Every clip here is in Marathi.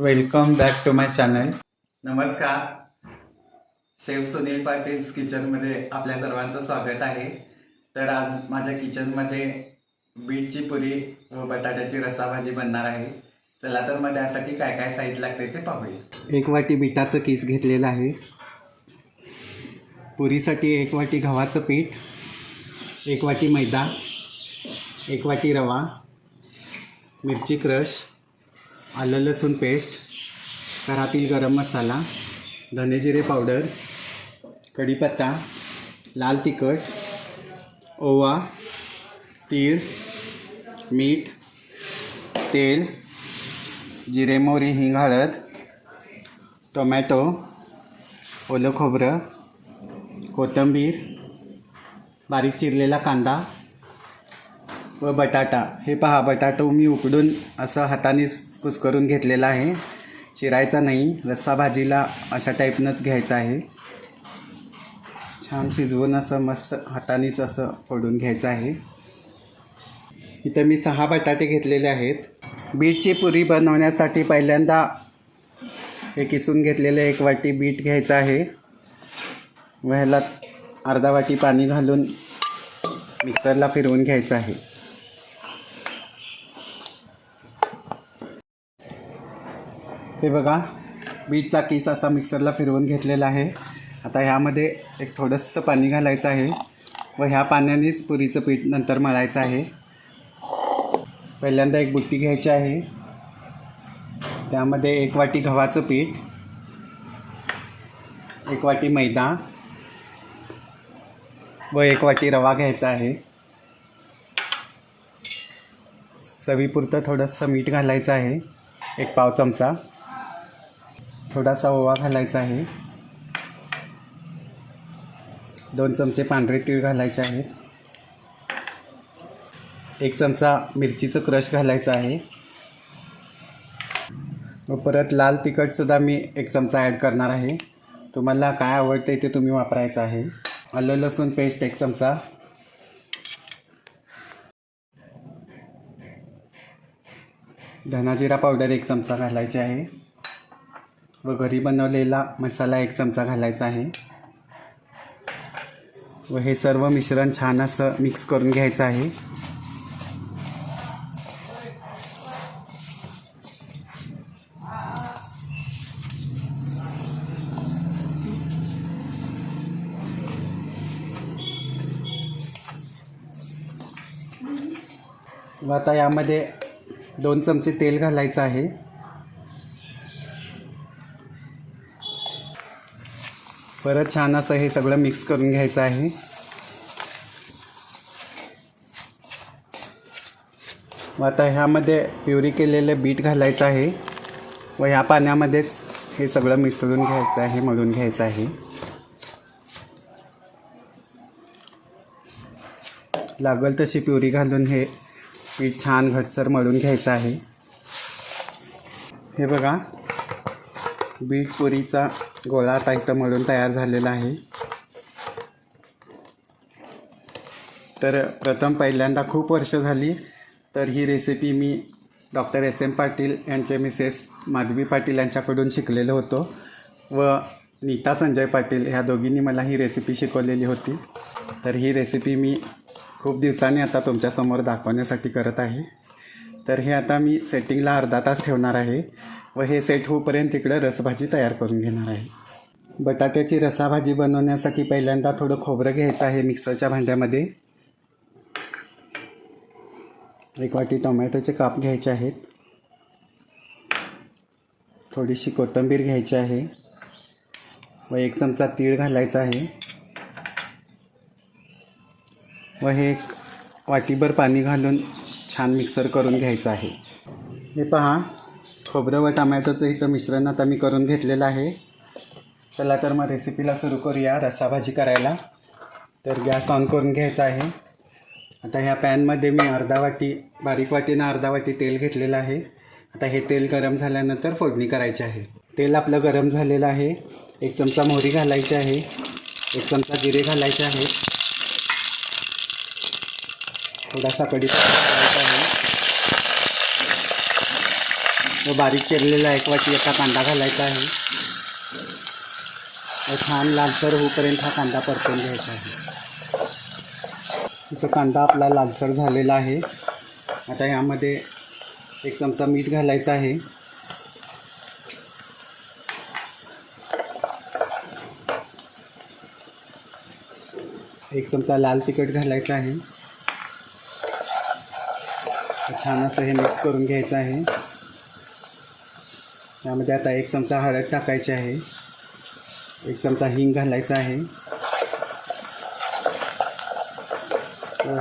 Welcome back to my channel नमस्कार. शेफ सुनील पाटील्स किचनमध्ये आपल्या सर्वांचं स्वागत आहे. तर आज माझ्या किचनमध्ये बीटची पुरी व बटाट्याची रसाभाजी बनणार आहे. चला तर मग त्यासाठी काय काय साहित्य लागते ते पाहूया. एक वाटी बिटाचं किस घेतलेलं आहे. पुरीसाठी एक वाटी गव्हाचं पीठ एक वाटी मैदा एक वाटी रवा मिरची क्रश आलं लसूण पेस्ट घरातील गरम मसाला धनेजिरे पावडर कढीपत्ता लाल तिखट ओवा तीळ मीठ तेल जिरे मोहरी हिंग हळद टोमॅटो ओलं खोबरं कोथिंबीर बारीक चिरलेला कांदा व बटाटा. हे पहा बटाटो मी उकडून असं हातानेच कुस्करून घेतलेला आहे. चिरायचा नाही रस्सा भाजीला अशा टाईपनंच घ्यायचं आहे. छान शिजवून असं मस्त हातानेच असं फोडून घ्यायचं आहे. इथं मी सहा बटाटे घेतलेले आहेत. बीटची पुरी बनवण्यासाठी पहिल्यांदा हे किसून घेतलेले एक वाटी बीट घ्यायचं आहे. व ह्याला अर्धा वाटी पाणी घालून मिक्सरला फिरवून घ्यायचं आहे. हे बघा बीटचा केस असा मिक्सरला फिरवून घेतलेला आहे. आता ह्यामध्ये एक थोडंसं पाणी घालायचं आहे व ह्या पाण्यानेच पुरीचं पीठ नंतर मळायचं आहे. पहिल्यांदा एक बुट्टी घ्यायची आहे. त्यामध्ये एक वाटी गव्हाचं पीठ एक वाटी मैदा व एक वाटी रवा घ्यायचा आहे. चवीपुरतं थोडंसं मीठ घालायचं आहे एक पाव चमचा. थोडासा ओवा घालायचा आहे. दोन चमचे पांढरे तीळ घालायचे आहेत. एक चमचा मिरचीचं क्रश घालायचं आहे. व परत लाल तिखटसुद्धा मी एक चमचा ॲड करणार आहे. तुम्हाला काय आवडते ते तुम्ही वापरायचं आहे. आलं लसूण पेस्ट एक चमचा. धनाजिरा पावडर एक चमचा घालायची आहे. व घरी बनवलेला मसाला एक चमचा घालायचा आहे. व हे सर्व मिश्रण छान असं मिक्स करून घ्यायचं आहे. व आता यामध्ये दोन चमचे तेल घालायचं आहे. परत छान असं हे सगळं मिक्स करून घ्यायचं आहे. व आता ह्यामध्ये प्युरी केलेलं बीट घालायचं आहे. व ह्या पाण्यामध्येच हे सगळं मिसळून घ्यायचं आहे मळून घ्यायचं आहे. लागल तशी प्युरी घालून हे पीठ छान घटसर मळून घ्यायचं आहे. हे बघा बीट पुरीचा गोळा आता एकदम मळून तयार झालेला आहे. तर प्रथम पहिल्यांदा खूप वर्ष झाली तर ही रेसिपी मी डॉक्टर एस एम पाटील यांचे मिसेस माधवी पाटील यांच्याकडून शिकलेलो होतो व नीता संजय पाटील ह्या दोघींनी मला ही रेसिपी शिकवलेली होती. तर ही रेसिपी मी खूप दिवसांनी आता तुमच्यासमोर दाखवण्यासाठी करत आहे. तर हे आता मी सेटिंगला अर्धा तास ठेवणार आहे. व हे सेट होईपर्यंत इकडं रसभाजी तयार करून घेणार आहे. बटाट्याची रसाभाजी बनवण्यासाठी पहिल्यांदा थोडं खोबरं घ्यायचं आहे मिक्सरच्या भांड्यामध्ये. एक वाटी टोमॅटोचे काप घ्यायचे आहेत. थोडीशी कोथिंबीर घ्यायची आहे. व एक चमचा तीळ घालायचा आहे. व हे एक वाटीभर पाणी घालून छान मिक्सर करून घ्यायचं आहे. हे पहा खोबरं व टमॅटोचं इथं मिश्रण आता मी करून घेतलेलं आहे. चला तर मग रेसिपीला सुरू करूया रसाभाजी करायला. तर गॅस ऑन करून घ्यायचा आहे. आता ह्या पॅनमध्ये मी अर्धा वाटी बारीक वाटीनं अर्धा वाटी तेल घेतलेलं आहे. आता हे तेल गरम झाल्यानंतर फोडणी करायची आहे. तेल आपलं गरम झालेलं आहे. एक चमचा मोहरी घालायची आहे. एक चमचा जिरे घालायचे आहे थोडासा कढीपत्ता घालायचा आहे. व बारीक चिरलेला एक वाटी आता कांदा घालायचा आहे. छान लालसर होईपर्यंत हा कांदा परतून घ्यायचा आहे. इथं कांदा आपला लालसर झालेला आहे. आता यामध्ये एक चमचा मीठ घालायचं आहे. एक चमचा लाल तिखट घालायचा आहे. छान असं हे मिक्स करून घ्यायचं आहे. यामध्ये आता एक चमचा हळद टाकायची आहे. एक चमचा हिंग घालायचा आहे.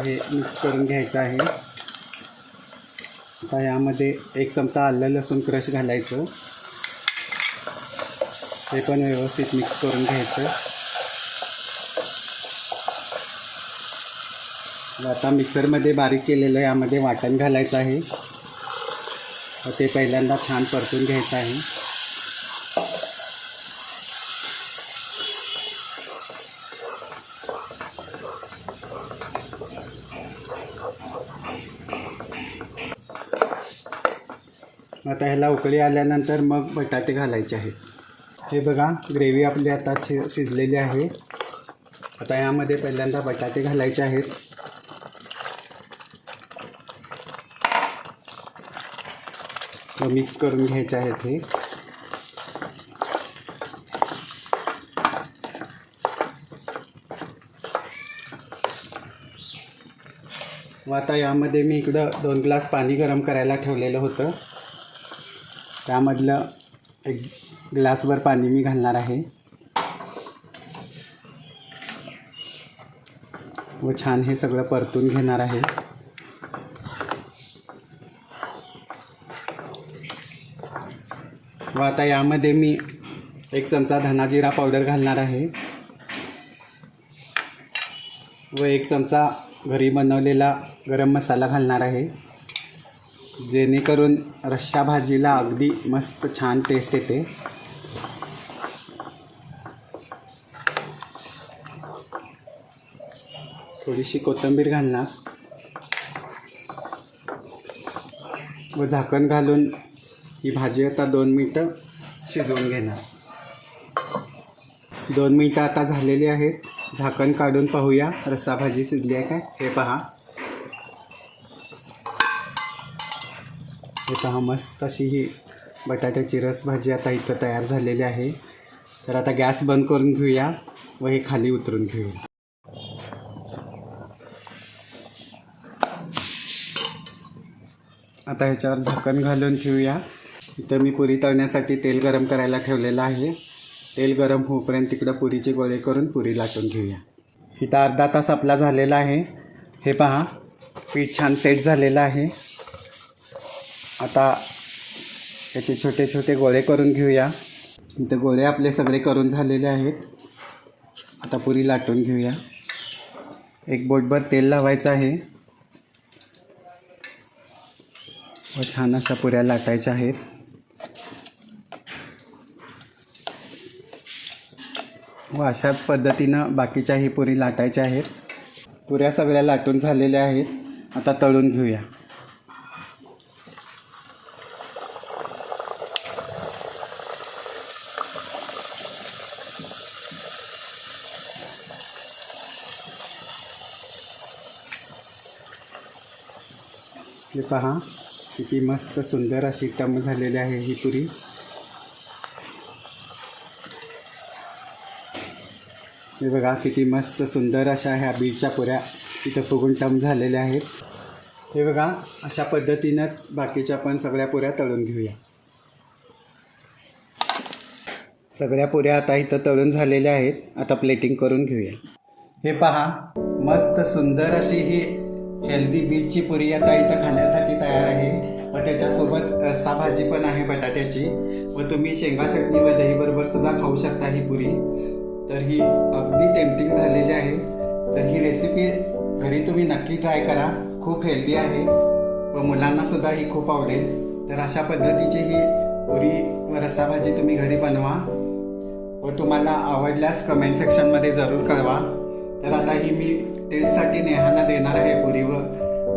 हे मिक्स करून घ्यायचं आहे. आता यामध्ये एक चमचा आलं लसूण क्रश घालायचं. ते पण व्यवस्थित मिक्स करून घ्यायचं. आता मिक्सरमध्ये बारीक केलेलं यामध्ये वाटण घालायचं आहे. ते पहिल्यांदा छान परतून घ्यायचं आहे. आता ह्याला उकळी आल्यानंतर मग बटाटे घालायचे आहेत. हे बघा ग्रेव्ही आपली आता शि शिजलेली आहे. आता यामध्ये पहिल्यांदा बटाटे घालायचे आहेत. मिक्स करून घ्यायचे आहेत हे. व आता यामध्ये मी इकडं दोन ग्लास पाणी गरम करायला ठेवलेलं होतं. त्यामधलं एक ग्लासभर पाणी मी घालणार आहे. व छान हे सगळं परतून घेणार आहे. व आता यामध्ये मी एक चमचा धनाजिरा पावडर घालणार आहे. व एक चमचा घरी बनवलेला गरम मसाला घालणार आहे. जेणेकरून रश्शा भाजीला अगदी मस्त छान टेस्ट येते. थोडीशी कोथिंबीर घालणार. व झाकण घालून ही भाजी आता दोन मिनटं शिजवून घेणार. दोन मिनटं आता झालेली आहेत. झाकण काढून पाहूया. रस्सा भाजी शिजली आहे काय? हे पहा. हे पहा मस्त अशी ही बटाट्याची रस भाजी आता इथं तयार झालेली आहे. तर आता गॅस बंद करून घेऊया व हे खाली उतरून घेऊया. आता ह्याच्यावर झाकण घालून ठेवूया. इथं मी पुरी तळण्यासाठी तेल गरम करायला ठेवलेलं आहे. तेल गरम होईपर्यंत तिकडं पुरीचे गोळे करून पुरी लाटून घेऊया. इथं अर्धा तास आपला झालेला आहे. हे पहा पीठ छान सेट झालेलं आहे. आता याचे छोटे छोटे गोळे करून घेऊया. इथं गोळे आपले सगळे करून झालेले आहेत. आता पुरी लाटून घेऊया. एक बोटभर तेल लावायचं आहे. व छान अशा पुऱ्या लाटायच्या आहेत. व अशाच पद्धतीनं बाकीच्याही पुरी लाटायच्या आहेत. पुऱ्या सगळ्या लाटून झालेल्या आहेत. आता तळून घेऊया. हे पहा किती मस्त सुंदर अशी टम झालेली आहे ही पुरी. हे बघा किती मस्त सुंदर अशा ह्या बीडच्या पुऱ्या इथं फुगून टम झालेल्या आहेत. हे बघा अशा पद्धतीनंच बाकीच्या पण सगळ्या पुऱ्या तळून घेऊया. सगळ्या पुऱ्या आता इथं तळून झालेल्या आहेत. आता प्लेटिंग करून घेऊया. हे पहा मस्त सुंदर अशी ही हेल्दी बीटची पुरी आता इथं खाण्यासाठी तयार आहे. व त्याच्यासोबत रस्सा भाजी पण आहे बटाट्याची. व तुम्ही शेंगा चटणी व दहीबरोबर सुद्धा खाऊ शकता ही पुरी. तर ही अगदी टेम्पटिंग झालेली आहे. तर ही रेसिपी घरी तुम्ही नक्की ट्राय करा. खूप हेल्दी आहे. व मुलांना सुद्धा ही खूप आवडेल. तर अशा पद्धतीची ही पुरी व रस्सा भाजी तुम्ही घरी बनवा. व तुम्हाला आवडल्यास कमेंट सेक्शनमध्ये जरूर कळवा. तर आता ही मी टेस्टसाठी नेहाला देणार आहे पुरी व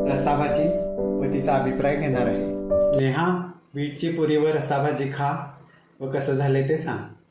रस्सा भाजी व तिचा अभिप्राय घेणार आहे. नेहा बीटची पुरी व रसाभाजी खा. व कसं झाले ते सांग.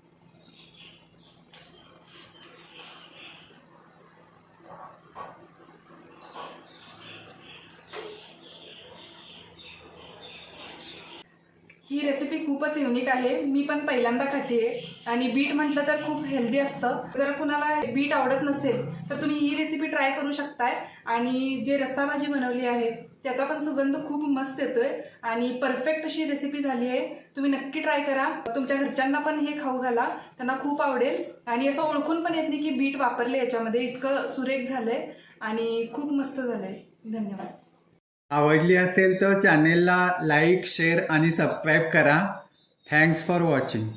ही रेसिपी खूपच युनिक आहे. मी पण पहिल्यांदा खाते आणि बीट म्हटलं तर खूप हेल्दी असतं. जर कुणाला बीट आवडत नसेल तर तुम्ही ही रेसिपी ट्राय करू शकताय. आणि जे रस्सा भाजी बनवली आहे त्याचा पण सुगंध खूप मस्त येतोय. आणि परफेक्ट अशी रेसिपी झाली आहे. तुम्ही नक्की ट्राय करा. तुमच्या घरच्यांना पण हे खाऊ घाला. त्यांना खूप आवडेल. आणि असं ओळखून पण येत नाही की बीट वापरले. याच्यामध्ये इतकं सुरेख झालंय. आणि खूप मस्त झालंय. धन्यवाद. आवडली असेल तर चॅनेलला लाईक शेअर आणि सबस्क्राईब करा. Thanks for watching